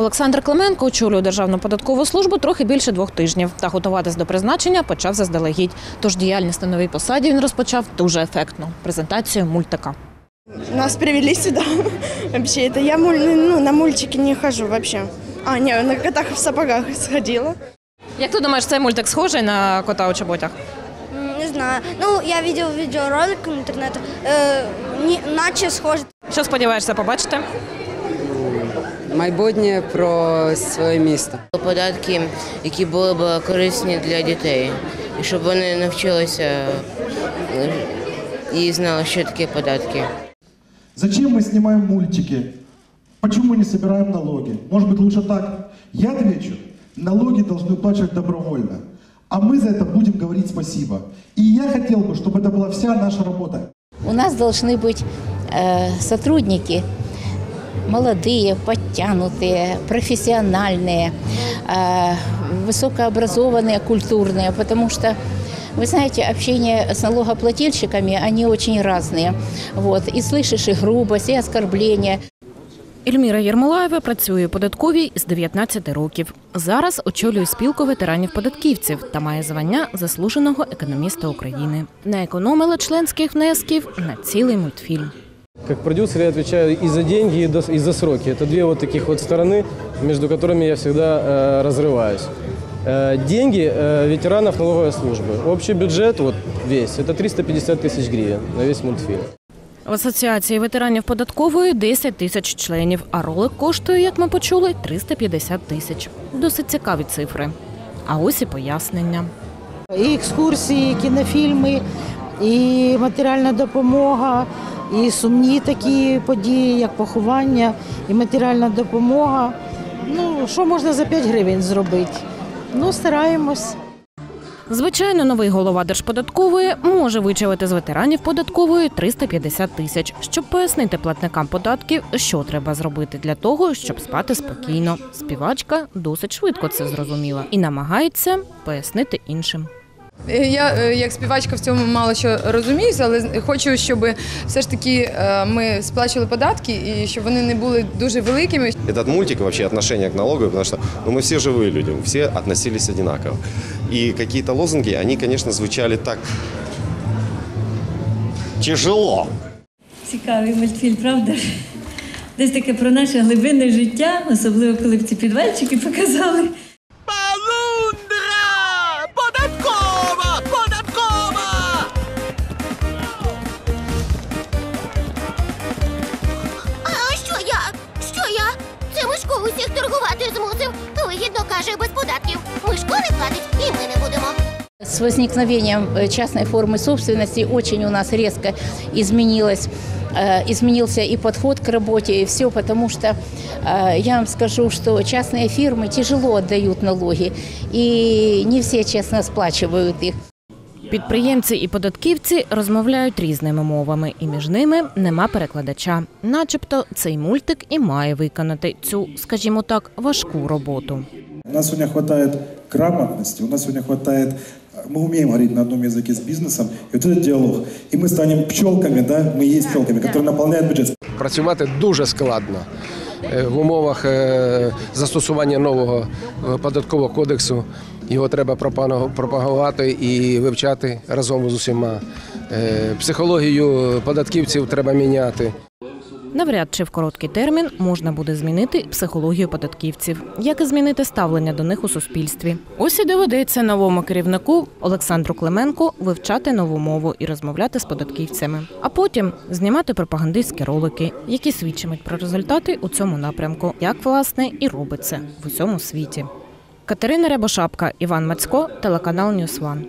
Олександр Клименко очолює Державну податкову службу трохи більше двох тижнів та готуватись до призначення почав заздалегідь. Тож діяльність на новій посаді він розпочав дуже ефектно презентацію мультика. Нас привели сюда. Вообще, это я муль- ну, на мультики не хожу вообще. А, не, на котах в сапогах сходила. Як ти думаєш, цей мультик схожий на кота у чоботях? Не знаю. Ну, я видел видеоролик в интернете, э, не, наче схоже. Що сподіваєшся побачити? майбутнє про своє місто. податки, які були б корисні для дітей, і щоб вони навчилися е, і знали, що таке податки. Зачем мы снимаем мультики? Почему мы не собираем налоги? Может быть лучше так? Я отвечу, налоги должны уплачивать добровольно. А мы за это будем говорить спасибо. И я хотел бы, чтобы это была вся наша работа. У нас должны быть э, сотрудники молодые, подтянутые, профессиональные, э, высокообразованные, культурные, потому что вы знаете, общение с налогоплательщиками, они очень разные. Вот. И слышишь и грубость, и оскорбления. Ельміра Єрмолаєва працює у податковій з 19 років. Зараз очолює спілку ветеранів-податківців та має звання заслуженого економіста України. Не економила членських внесків на цілий мультфільм. Как продюсер я отвечаю и за деньги, и до- и за сроки. Это две вот таких вот стороны, между которыми я всегда э, разрываюсь. Э, деньги э, ветеранов налоговой службы. Общий бюджет, вот весь, это 350 тысяч гривен на весь мультфильм. В асоціації ветеранів податкової 10 тисяч членів, а ролик коштує, як ми почули, 350 тисяч. Досить цікаві цифри. А ось і пояснення. І екскурсії, і кінофільми, і матеріальна допомога, і сумні такі події, як поховання, і матеріальна допомога. Ну, що можна за 5 гривень зробити? Ну, стараємось. Звичайно, новий голова Держподаткової може вичавити з ветеранів податкової 350 тисяч, щоб пояснити платникам податків, що треба зробити для того, щоб спати спокійно. Співачка досить швидко це зрозуміла і намагається пояснити іншим. Я е, як співачка в цьому мало що розуміюся, але хочу, щоб все ж таки е, ми сплачували податки і щоб вони не були дуже великими. Этот мультик вообще отношение к налогу, потому что ну, мы все живые люди, все относились одинаково. И какие-то лозунги, они, конечно, звучали так тяжело. Цікавий мультфільм, правда? ж? Десь таке про наше глибинне життя, особливо коли б ці підвальчики показали. каже без податків. Мишко не платить, і ми не будемо. С возникновением э, частной формы собственности очень у нас резко изменилось, э, изменился и подход к работе, и все, потому что э, я вам скажу, что частные фирмы тяжело отдают налоги, и не все честно сплачивают их. Підприємці і податківці розмовляють різними мовами, і між ними нема перекладача. Начебто цей мультик і має виконати цю, скажімо так, важку роботу. У нас сегодня хватает грамотности, у нас сегодня хватает мы умеем говорить на одном языке с бизнесом, и вот этот диалог. И мы станем пчелками, да, мы есть пчелками, которые наполняют бюджет. Працювати дуже складно е, в умовах е, застосування нового е, податкового кодексу. Його треба пропану- пропагувати і вивчати разом з усіма. Е, Психологію податківців треба міняти. Навряд чи в короткий термін можна буде змінити психологію податківців, як і змінити ставлення до них у суспільстві. Ось і доведеться новому керівнику Олександру Клименку вивчати нову мову і розмовляти з податківцями, а потім знімати пропагандистські ролики, які свідчимуть про результати у цьому напрямку, як власне і робиться в усьому світі. Катерина Рябошапка, Іван Мацько, телеканал Ньюс Ван.